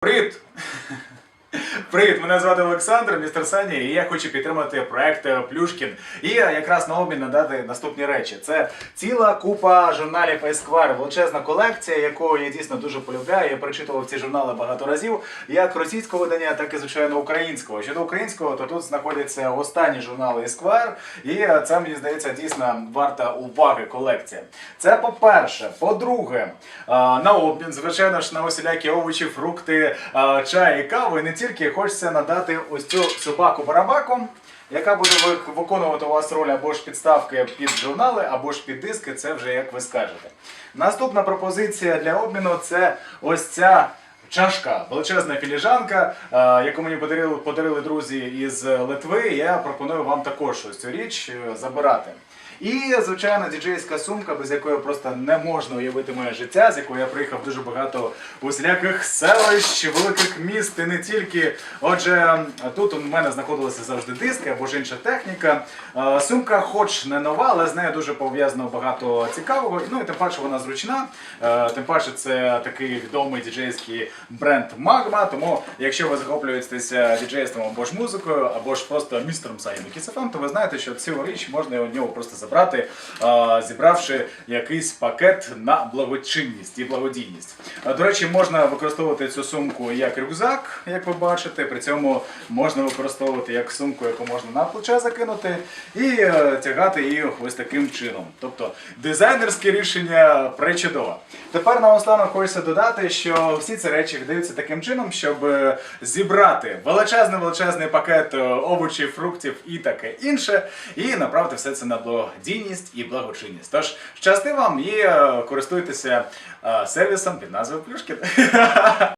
Привіт! Привіт, мене звати Олександр, містер Сані, і я хочу підтримати проект е, Плюшкін. І якраз на обмін надати наступні речі. Це ціла купа журналів Esquire, величезна колекція, яку я дійсно дуже полюбляю. Я перечитував ці журнали багато разів, як російського видання, так і звичайно українського. Щодо українського, то тут знаходяться останні журнали Esquire, і е, це мені здається дійсно варта уваги колекція. Це по-перше. По-друге, е, на обмін, звичайно ж, на усілякі овочі, фрукти, чай і каву. І не тільки хочеться надати ось цю собаку барабаку. Яка буде виконувати у вас роль або ж підставки під журнали, або ж під диски, це вже як ви скажете. Наступна пропозиція для обміну це ось ця чашка, величезна філіжанка, е, яку мені подарили, подарили друзі із Литви. Я пропоную вам також ось цю річ е, забирати. І, звичайно, діджейська сумка, без якої просто не можна уявити моє життя, з якою я приїхав дуже багато усіляких селищ, великих міст і не тільки. Отже, тут у мене знаходилися завжди диски або ж інша техніка. Е, Сумка, хоч не нова, але з нею дуже пов'язано багато цікавого. Ну і тим паче вона зручна. Тим паче це такий відомий діджейський бренд Magma. Тому, якщо ви захоплюєтеся діджейством або ж музикою, або ж просто містером Сані Кісефем, то ви знаєте, що цю річ можна у нього просто забрати, зібравши якийсь пакет на благочинність і благодійність. До речі, можна використовувати цю сумку як рюкзак, як ви бачите. При цьому можна використовувати як сумку, яку можна на плече закинути, і е, тягати її ось таким чином. Тобто дизайнерське рішення пречудово. Тепер наостанок хочеться додати, що всі ці речі віддаються таким чином, щоб е, зібрати величезний величезний пакет е, овочів, фруктів і таке інше, і направити все це на благодійність і благочинність. Тож щасти вам і е, користуйтеся сервісом під назвою Плюшкін.